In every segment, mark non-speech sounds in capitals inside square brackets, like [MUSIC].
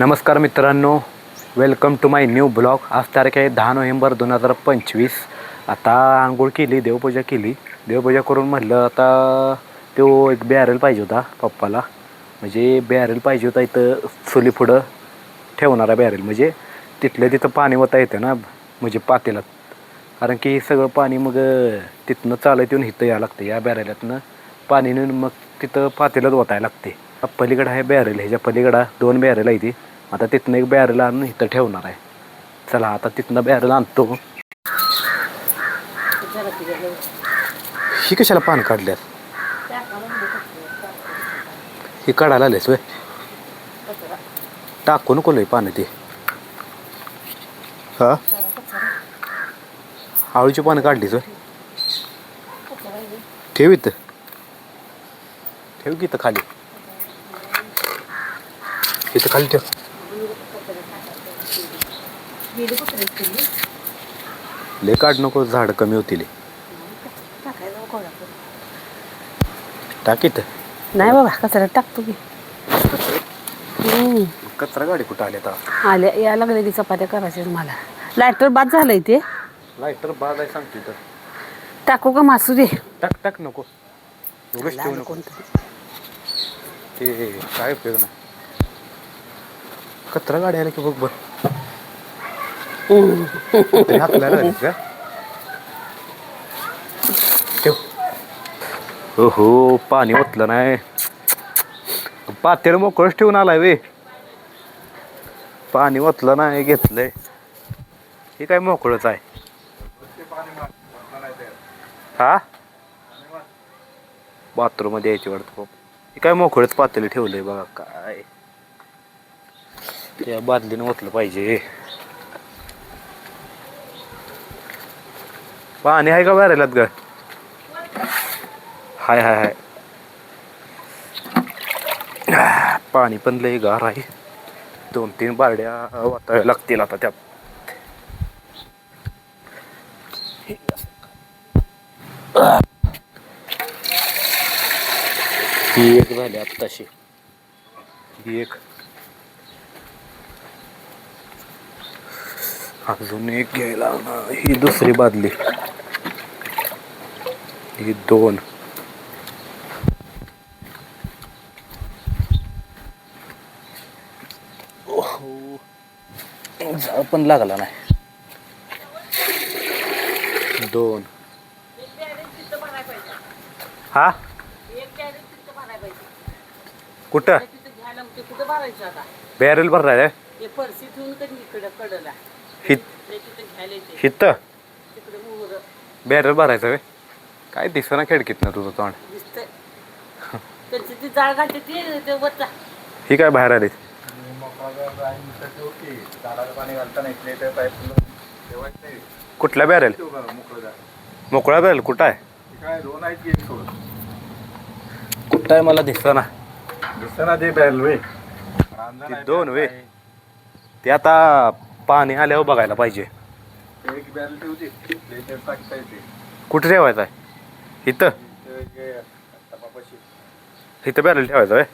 नमस्कार मित्रांनो welcome to my new blog आज तारीख आहे दहा नोव्हेंबर दोन हजार पंचवीस. आता आंघोळ केली देवपूजा केली. देवपूजा करून म्हटलं आता तो एक बॅरल पाहिजे होता पप्पाला. म्हणजे बॅरल पाहिजे होता इथं चुली पुढं ठेवणारा बॅरल म्हणजे तिथलं तिथं पाणी होता येतं ना म्हणजे पातेलात कारण की सगळं पाणी मग तिथनं चालत येऊन इथं यायला लागतं. या बॅरेलातनं पाणी नेऊन मग तिथं पातेलात ओतायला लागते. पलीकडं आहे बॅरेल ह्याच्या पलीकडा दोन बॅरेल आहे ती. आता तिथनं एक बॅरेल आणून इथं ठेवणार आहे. चला आता तिथनं बॅरेल आणतो. ही कशाला पान काढल्यात? ही काढायला आलेस वय टाकू नको लय पानं ते. हा? आळूची पानं काढलीच वय ठेव इथं. ठेव की इथं खाली. इथं खाली ठेव. लय काढ नको झाड कमी होतील. टाक इथं. नाही बाबा कचऱ्यात टाकतो की. हम्म. कचरा गाडी कुठं आली आता? आल्या या लागले की चपात्या करायच्या मला. लायटर बाद झालंय ते. लाईटर बाद आहे सांगतो इथं. टाकू का मासू दे? टाक टाक नको. उगाच ठेवू नको. ते काय उपयोग नाही. कचरा गाडी आली की बघ बघ तरी हाकलायला का? ठेव. हो हो पाणी ओतलं नाही. पातेल मोकळच ठेवून आलाय वे. पाणी ओतलं नाही घेतलंय. हे काय मोकळच आहे. हा? बाथरूममध्ये यायची वाटतं हे काय मोकळच पातेल ठेवलंय बघा काय. त्या बादलीनं ओतलं पाहिजे. पाणी आहे का बाहेर ग? हाय हाय हाय. पाणी पण लय गार आहे. दोन तीन बारड्या वाटाव्या लागतील आता त्यात. ही एक झाली आत्ताशी. ही एक. अजून एक घ्यायला ही दुसरी बादली. ही दोन. पण लागला नाही. दोन. हा? कुठं? बॅरल भरलाय परसी ठेवून कधी इकडं कडला हित ते तिथं घ्यायला येते. हित तिकडे मोहर. बॅरल भरायचं वे? काय दिसना खिडकीत ना तुझं तोंड? ही काय बाहेर आली? कुठला बॅरल? मोकळा बॅरल कुठं आहे? कुठं आहे मला दिसना ती दोन वे. ते आता पाणी आल्यावर बघायला पाहिजे. कुठे ठेवायचं आहे इथं? इथं बॅरल ठेवायचं वय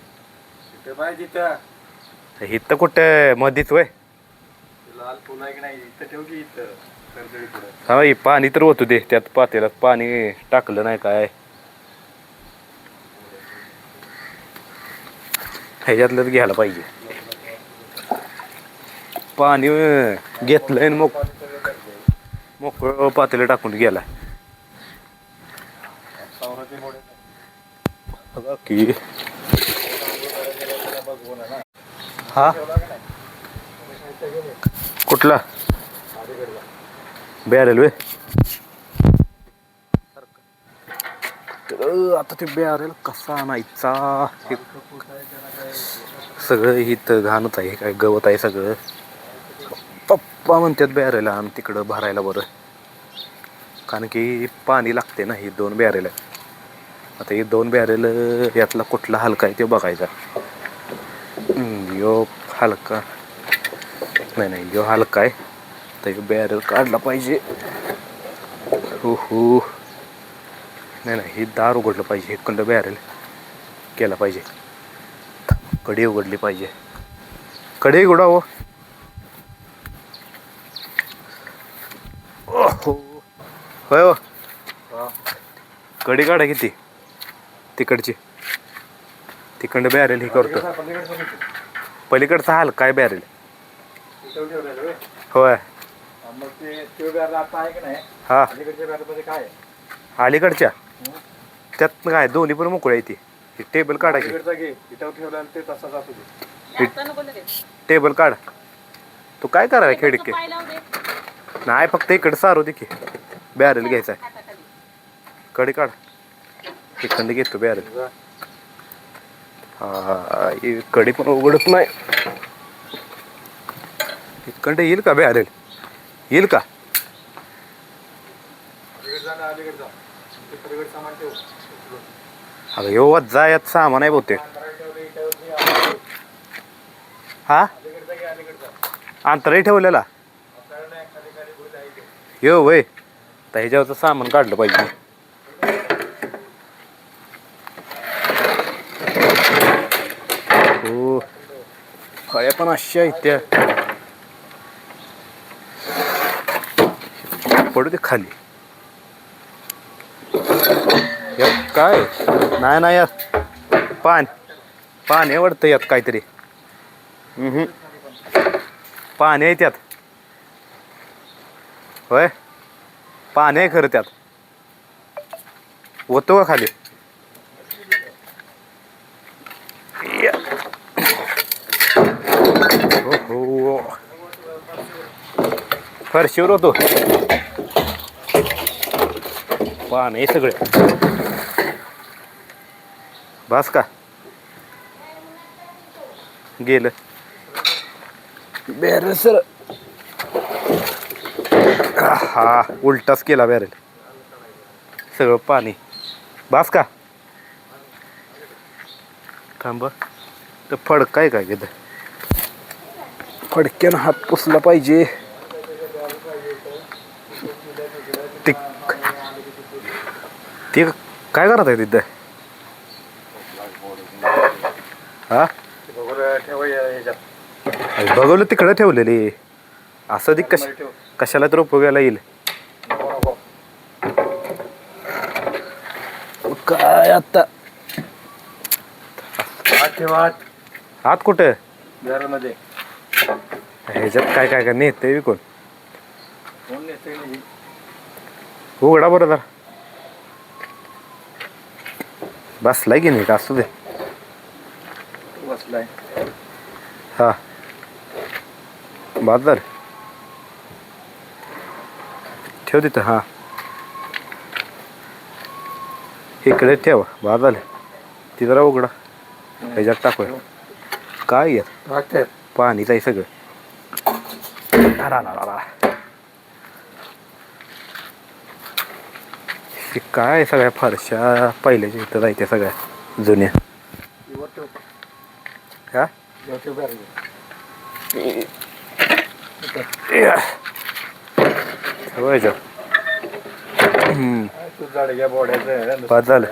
इथं कुठं? मधीच वय हा हे पाणी तर होतं दे त्यात पातेल्यात पाणी टाकलं नाही काय. ह्याच्यातलंच घ्यायला पाहिजे. पाणी घेतलंय आणि मोक मोकळं पातेलं टाकून गेला की. हा? कुठला? बॅरेल वे. आता ते बॅरेल कसा आणायचा? हे सगळं इथं घाणच आहे काय गवत आहे सगळं. पप्पा म्हणतात बॅरेला आणि तिकडं भरायला बरं. कारण की पाणी लागते ना ही दोन बॅरेल. आता ही दोन बॅरेल यातला कुठला हलका आहे ते बघायचा. यो हलका. नाही नाही यो हलका आहे. तर यो बॅरल काढला पाहिजे. हो हो नाही नाही हे दार उघडलं पाहिजे एक कंड बॅरेल केला पाहिजे. कडी उघडली पाहिजे. कडी उघडावं हो ओहो. होय हो. कढी काढा किती तिकडची. तिकडं बॅरेल ही करतो. पलीकडचा हाल काय बॅरेल? होय. ते आहे हा. अलीकडच्या आहे? त्यात काय दोन्ही पण मोकळे ती. हे टेबल काढा की. अलीकडचा घे. इथं ठेवला ते तसा जातो ते. टेबल काढ. तू काय करायला खिडकी नाही फक्त इकडे सारू दे की. बॅरल घ्यायचा आहे. कडे काढ. इकडनं घेतो बॅरल. हा कडे पण उघडत नाही. इकडे येईल का बॅरल? येईल का? अगं येऊ जा यात सामान आहे बहुतेक. हा? अंतरही ठेवलेला? यो वय. आता ह्याच्यावरचं सामान काढलं पाहिजे. हो. फळ्या पण अशा आहेत त्या. पडू दे खाली. यात काय? नाही नाही यात. पान. पाने वाटतं यात काहीतरी. हम्म. पाणी आहे त्यात. होय? पाणी आहे खरं त्यात. होतो का खाली? हो फरशीवर होतो पाणी सगळे. बस का? गेलं. बेर सर हा उलटाच केला बॅरेल. सगळं पाणी. बास का? थांब तर फडक आहे काय घेत फडक्यानं हात पुसला पाहिजे. ते ते काय करत आहे तिथं? हा? बघवलं तिकडं ठेवलेली. असं ती कश कशाला तर उपयोगाला येईल. काय आता? हात ठेव हात आत कुठं? घरामध्ये. ह्याच्यात काय काय काय नेते नाही उघडा बरं जरा. बसलाय की नाही का? असू दे. बसलाय. हा. झालं ठेव तिथं हा. इकडे ठेव बाद झालं. ती जरा उघडा. ह्याच्यात टाकूया. काय येत पाणीच आहे सगळं. रा. हे काय सगळ्या फारशा? पहिल्याच्या इथं जायच्या सगळ्या जुन्या. वर ठेव हा वर ठेव बॅग ठेवायचं हम्म, तू झाड घ्या बोड्याचं बाद झालं.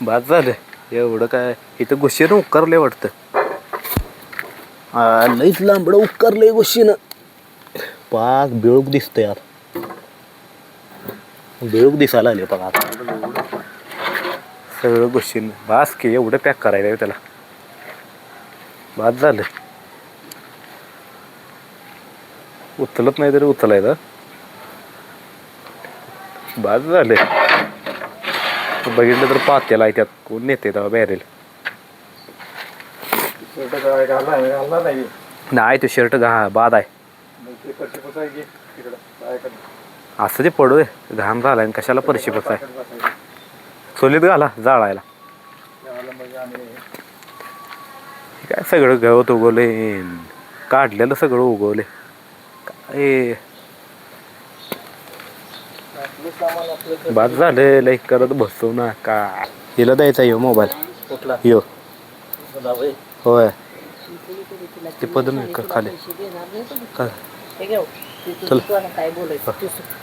बाद झालं. एवढं काय? इथं गुशीनं उकारलंय वाटतं. लईच लांबडं उकारलंय गुशीनं पाक बेळूक दिसतंय यार बेळूक दिसायला आले बघा आता. सगळं गुशीनं बास की एवढं पॅक करायला त्याला. बाद झालं. उचलत नाही तरी उचलायचं. बाद झाले. बघितलं तर पात्याला आहे त्यात. कोण नेते तेव्हा बॅरेल नाही. तो शर्ट घा बाद आहे. पुसाय असं ते पडू दे. घाम झालाय आणि कशाला परशी बसाय चोलीत घाला जाळायला. काय सगळं गवत उगवले काढलेलं सगळं उगवले तर बाद झालं लाईक करत बसतो ना का? हिला द्यायचा यो मोबाईल. कुठला? यो. होय. ते पदम आहे का खाली? का? चल. काय बोलायचं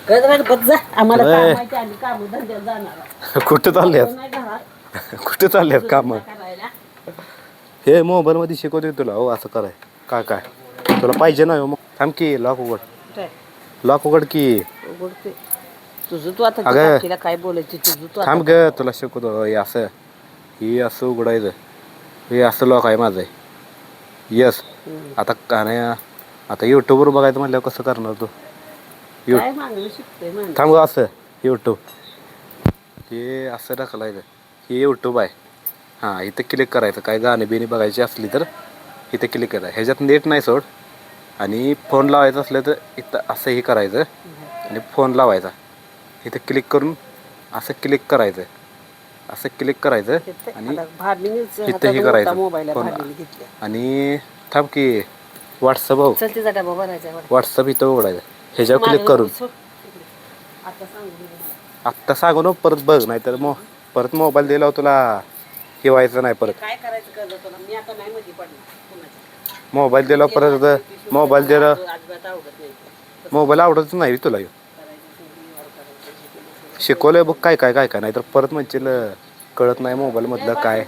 काय झालं, बस जा. आम्हाला होय. कामाचे [LAUGHS] आम्ही [LAUGHS] कामं धंद्याला जाणार कुठं चालल्यात नाही कुठं चालल्यात काम? करायला? हे मोबाईलमध्ये शिकवते तुला हो असं कराय. काय काय? तुला पाहिजे ना मग थांब की लॉक उघड. काय? लॉक उघड की. उघडते तुझं तू आता अगं. काय बोलायची? तुझं तू आता- थांब ग तुला शिकवतो हे असं. हे असं उघडायचं. हे असं लॉक आहे माझं. यस. आता का नाही आता यूट्यूबवर बघायचं म्हणल्यावर कसं करणार तू? यू काय मागणं शिकतोय माणूस. थांब ग असं. यूट्यूब हे असं टाकलायचं हे यूट्यूब आहे. हां इथं क्लिक करायचं. काय गाणे बिणे बघायची असली तर इथं क्लिक करायचं ह्याच्यात नेट नाही सोड. आणि फोन लावायचं असलं तर इथं असं हे करायचं. आणि फोन लावायचा. इथं क्लिक करून असं क्लिक करायचं. असं क्लिक करायचं. आणि इथं हे करायचं. फोन- आणि थांब की व्हॉट्सअप हो. आहे व्हॉट्सअप इथं उघडायचं. ह्याच्यावर क्लिक करून. आत्ता सांगू ना परत बघ नाही तर मग परत मोबाईल दिला तुला. हे व्हायचं नाही परत. मी. मोबाईल दिला परत मोबाईल नाही मोबाईल आवडतच नाही तुला ह्यो. शिकवलंय बघ काय काय काय काय नाही तर परत म्हणशील कळत नाही मोबाईल मधलं काय